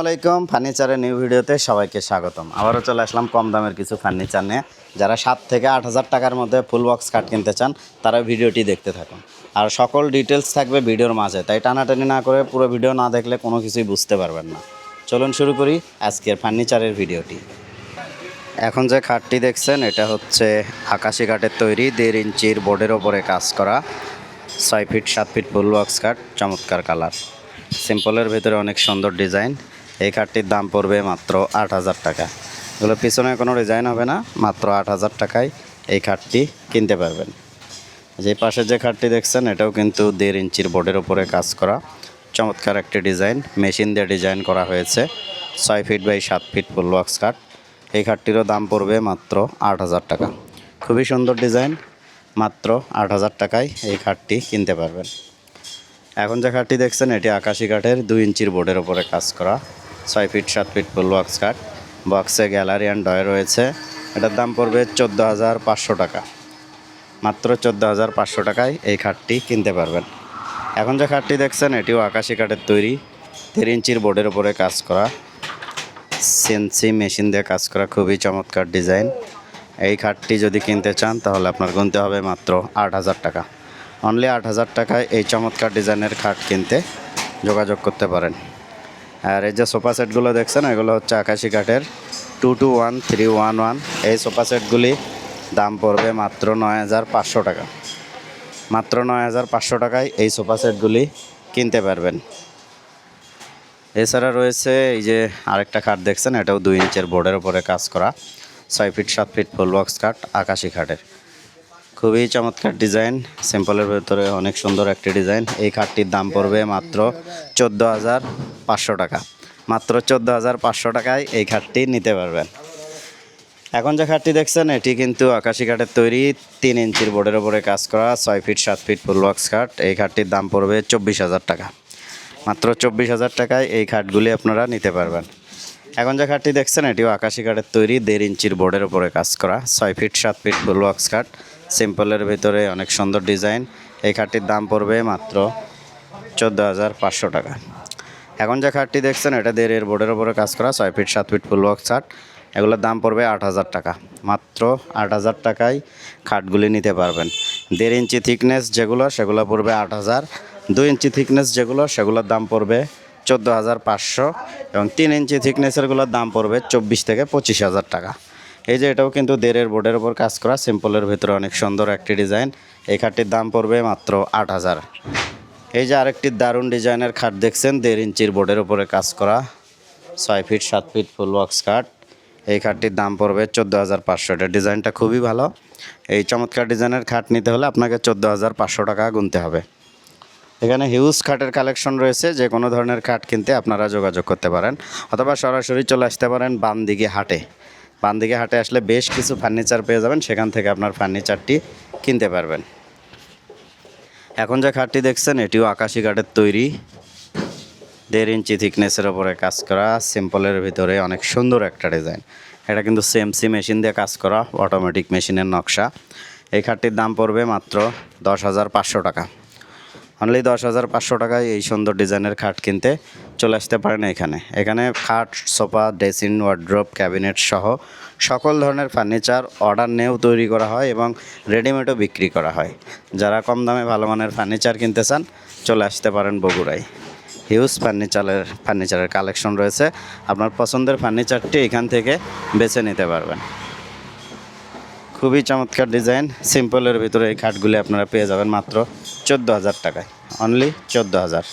আসসালামাইকুম ফার্নিচারের নিউ ভিডিওতে সবাইকে স্বাগতম। আবারও চলে আসলাম কম দামের কিছু ফার্নিচার নিয়ে। যারা সাত থেকে আট হাজার টাকার মধ্যে ফুল বক্স কাঠ কিনতে চান, তারা ভিডিওটি দেখতে থাকুন। আর সকল ডিটেলস থাকবে ভিডিওর মাঝে, তাই টানাটানি না করে পুরো ভিডিও না দেখলে কোনো কিছুই বুঝতে পারবেন না। চলুন শুরু করি আজকের ফার্নিচারের ভিডিওটি। এখন যে খাটটি দেখছেন, এটা হচ্ছে আকাশি কাঠের তৈরি, দেড় ইঞ্চির বোর্ডের ওপরে কাজ করা, ছয় ফিট সাত ফিট ফুল বক্স কাঠ চমৎকার কালার সিম্পলের ভেতরে অনেক সুন্দর ডিজাইন এই খাটটির দাম পড়বে মাত্র আট হাজার টাকা। এগুলো পিছনে কোনো ডিজাইন হবে না, মাত্র আট হাজার টাকায় এই খাটটি কিনতে পারবেন। যে পাশে যে খাটটি দেখছেন, এটাও কিন্তু দেড় ইঞ্চির বোর্ডের ওপরে কাজ করা। চমৎকার একটি ডিজাইন মেশিন দিয়ে ডিজাইন করা হয়েছে। ছয় ফিট বাই সাত ফিট ফুল বক্স কাঠ এই খাটটিরও দাম পড়বে মাত্র আট হাজার টাকা। খুবই সুন্দর ডিজাইন মাত্র আট হাজার টাকায় এই খাটটি কিনতে পারবেন। এখন যে খাটটি দেখছেন, এটি আকাশি কাঠের দুই ইঞ্চির বোর্ডের ওপরে কাজ করা। ছয় ফিট, সাত ফিট ফুল বক্স কাঠ বক্সে গ্যালারি অ্যান্ড ডয় রয়েছে। এটার দাম পড়বে চোদ্দ হাজার পাঁচশো টাকা। মাত্র চোদ্দ হাজার পাঁচশো টাকায় এই খাটটি কিনতে পারবেন। এখন যে খাটটি দেখছেন, এটিও আকাশি কাঠের তৈরি। দেড় ইঞ্চির বোর্ডের ওপরে কাজ করা। সিএনসি মেশিন দিয়ে কাজ করা খুবই চমৎকার ডিজাইন এই খাটটি যদি কিনতে চান, তাহলে আপনার গুনতে হবে মাত্র আট হাজার টাকা। অনলি আট হাজার টাকায় এই চমৎকার ডিজাইনের খাট কিনতে যোগাযোগ করতে পারেন। আর এই যে সোফা সেটগুলো দেখছেন, এগুলো হচ্ছে আকাশি কাঠের। Two two one three one one এই সোফা সেটগুলি দাম পড়বে মাত্র নয় হাজার পাঁচশো টাকা। মাত্র নয় হাজার পাঁচশো টাকায় এই সোফা সেটগুলি কিনতে পারবেন। এছাড়া রয়েছে এই যে আরেকটা খাট দেখছেন, এটাও দুই ইঞ্চের বোর্ডের উপরে কাজ করা। ছয় ফিট, সাত ফিট ফুল বক্স কাঠ আকাশি খাটের। খুবই চমৎকার ডিজাইন। সিম্পলের ভেতরে অনেক সুন্দর একটি ডিজাইন। এই খাটটির দাম পড়বে মাত্র চোদ্দ হাজার পাঁচশো টাকা। মাত্র চোদ্দ হাজার পাঁচশো টাকায় এই খাটটি নিতে পারবেন। এখন যে খাটটি দেখছেন, এটি কিন্তু আকাশি কাঠের তৈরি, তিন ইঞ্চির বোর্ডের উপরে কাজ করা, ছয় ফিট, সাত ফিট ফুল বক্স কাঠ এই খাটটির দাম পড়বে চব্বিশ হাজার টাকা। মাত্র চব্বিশ হাজার টাকায় এই খাটগুলি আপনারা নিতে পারবেন। এখন যে খাটটি দেখছেন, এটিও আকাশি কাঠের তৈরি, দেড় ইঞ্চির বোর্ডের উপরে কাজ করা, ছয় ফিট, সাত ফিট ফুল বক্স কাঠ সিম্পলের ভিতরে অনেক সুন্দর ডিজাইন। এই খাটটির দাম পড়বে মাত্র চোদ্দ হাজার পাঁচশো টাকা। এখন যে খাটটি দেখছেন, এটা দেড়ের বোর্ডের উপরে কাজ করা, ছয় ফিট সাত ফিট ফুল বক্স খাট। এগুলোর দাম পড়বে আট হাজার টাকা। মাত্র আট হাজার টাকায় খাটগুলি নিতে পারবেন। দেড় ইঞ্চি থিকনেস যেগুলো, সেগুলো পড়বে আট হাজার। দুই ইঞ্চি থিকনেস যেগুলো, সেগুলোর দাম পড়বে চোদ্দ হাজার পাঁচশো। এবং তিন ইঞ্চি থিকনেসেরগুলোর দাম পড়বে চব্বিশ থেকে পঁচিশ হাজার টাকা। এই যে এটাও কিন্তু দেড়ের বোর্ডের উপর কাজ করা, সিম্পলের ভিতরে অনেক সুন্দর একটি ডিজাইন। এই খাটটির দাম পড়বে মাত্র আট হাজার। এই যে আরেকটি দারুণ ডিজাইনের খাট দেখছেন, দেড় ইঞ্চির বোর্ডের উপরে কাজ করা, ছয় ফিট, সাত ফিট ফুল বক্স খাট। এই খাটটির দাম পড়বে চোদ্দ হাজার পাঁচশো। এটা ডিজাইনটা খুবই ভালো। এই চমৎকার ডিজাইনের খাট নিতে হলে আপনাকে চোদ্দ হাজার পাঁচশো টাকা গুনতে হবে। এখানে হিউজ খাটের কালেকশন রয়েছে, যে কোনো ধরনের খাট কিনতে আপনারা যোগাযোগ করতে পারেন, অথবা সরাসরি চলে আসতে পারেন বানদিঘি হাটে। বানদিঘি হাটে আসলে বেশ কিছু ফার্নিচার পেয়ে যাবেন, সেখান থেকে আপনার ফার্নিচারটি কিনতে পারবেন। এখন যে খাটটি দেখছেন, এটিও আকাশি কাঠের তৈরি। দেড় ইঞ্চি থিকনেসের ওপরে কাজ করা, সিম্পলের ভিতরে অনেক সুন্দর একটা ডিজাইন। এটা কিন্তু সেমসি মেশিন দিয়ে কাজ করা অটোমেটিক মেশিনের নকশা। এই খাটটির দাম পড়বে মাত্র দশ হাজার পাঁচশো টাকা। অনলি দশ হাজার পাঁচশো টাকায় এই সুন্দর ডিজাইনের খাট কিনতে চলে আসতে পারেন এখানে। এখানে খাট, সোফা, ড্রেসিং ওয়ার্ড্রোপ ক্যাবিনেট সহ সকল ধরনের ফার্নিচার অর্ডার নিয়েও তৈরি করা হয় এবং রেডিমেডও বিক্রি করা হয়। যারা কম দামে ভালো মানের ফার্নিচার কিনতে চান, চলে আসতে পারেন বগুড়ায়। হিউজ ফার্নিচারের ফার্নিচারের কালেকশন রয়েছে। আপনার পছন্দের ফার্নিচারটি এখান থেকে বেছে নিতে পারবেন। খুবই চমৎকার ডিজাইন সিম্পলের ভিতরে এই খাটগুলি আপনারা পেয়ে যাবেন মাত্র চোদ্দ হাজার টাকায়। অনলি চোদ্দ হাজার।